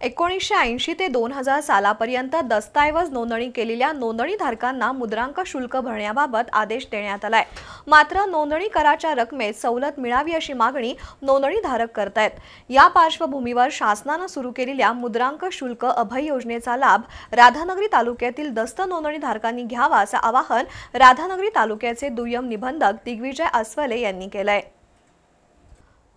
एकोणीसशे ऐंशी ते दोन हजार सालापर्यंत दस्तऐवज नोंदणी केलेल्या नोंदणीधारकांना मुद्रांक शुल्क भरण्याबाबत आदेश देण्यात आलाय. मात्र नोंदणी कराच्या रकमेत सवलत मिळावी अशी मागणी नोंदणीधारक करतायत. या पार्श्वभूमीवर शासनानं सुरू केलेल्या मुद्रांक शुल्क अभय योजनेचा लाभ राधानगरी तालुक्यातील दस्त नोंदणीधारकांनी घ्यावा असं आवाहन राधानगरी तालुक्याचे दुय्यम निबंधक दिग्विजय अस्वले यांनी केलंय.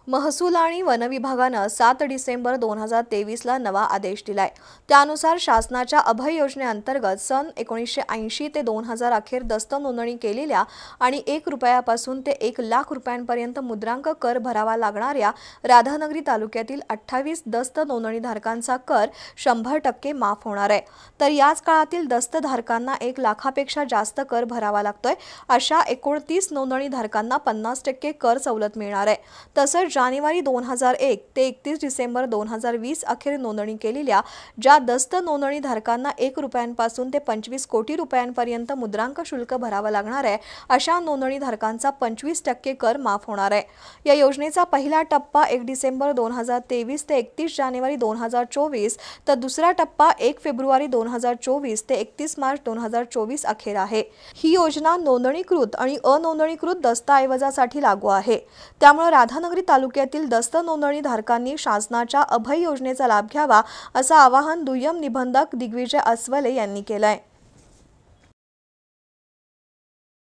महसूल आणि वनविभागानं सात डिसेंबर दोन हजार तेवीसला नवा आदेश दिलाय. त्यानुसार शासनाच्या अभय योजनेअंतर्गत सन एकोणीसशे ऐंशी ते दोन हजार अखेर दस्त नोंदणी केलेल्या आणि एक रुपयापासून ते एक लाख रुपयांपर्यंत मुद्रांक कर भरावा लागणाऱ्या राधानगरी तालुक्यातील अठ्ठावीस दस्त नोंदणीधारकांचा कर शंभर टक्के माफ होणार आहे. तर याच काळातील दस्तधारकांना एक लाखापेक्षा जास्त कर भरावा लागतोय. अशा एकोणतीस नोंदणीधारकांना पन्नास टक्के कर सवलत मिळणार आहे. तसंच जानेवारी दोन हजार एक ते एकतीस डिसेंबर दोन हजार वीस अखेर नोंदणी केलेल्या ज्या दस्त नोंदणीधारकांना एक रुपयांपासून ते पंचवीस कोटी रुपयांपर्यंत मुद्रांक शुल्क भरावं लागणार आहे अशा नोंदणीधारकांचा पंचवीस टक्के कर माफ होणार आहे. या योजनेचा पहिला टप्पा एक डिसेंबर दोन हजार तेवीस ते एकतीस जानेवारी दोन हजार चोवीस तर दुसरा टप्पा एक फेब्रुवारी दोन हजार चोवीस ते एकतीस मार्च दोन हजार चोवीस अखेर आहे. ही योजना नोंदणीकृत आणि अनोंदणीकृत दस्तऐवजासाठी लागू आहे. त्यामुळे राधानगरी तालुक्यातील दस्त नोंदणीधारकांनी शासनाच्या अभय योजनेचा लाभ घ्यावा असं आवाहन दुय्यम निबंधक दिग्विजय अस्वले यांनी केलंय.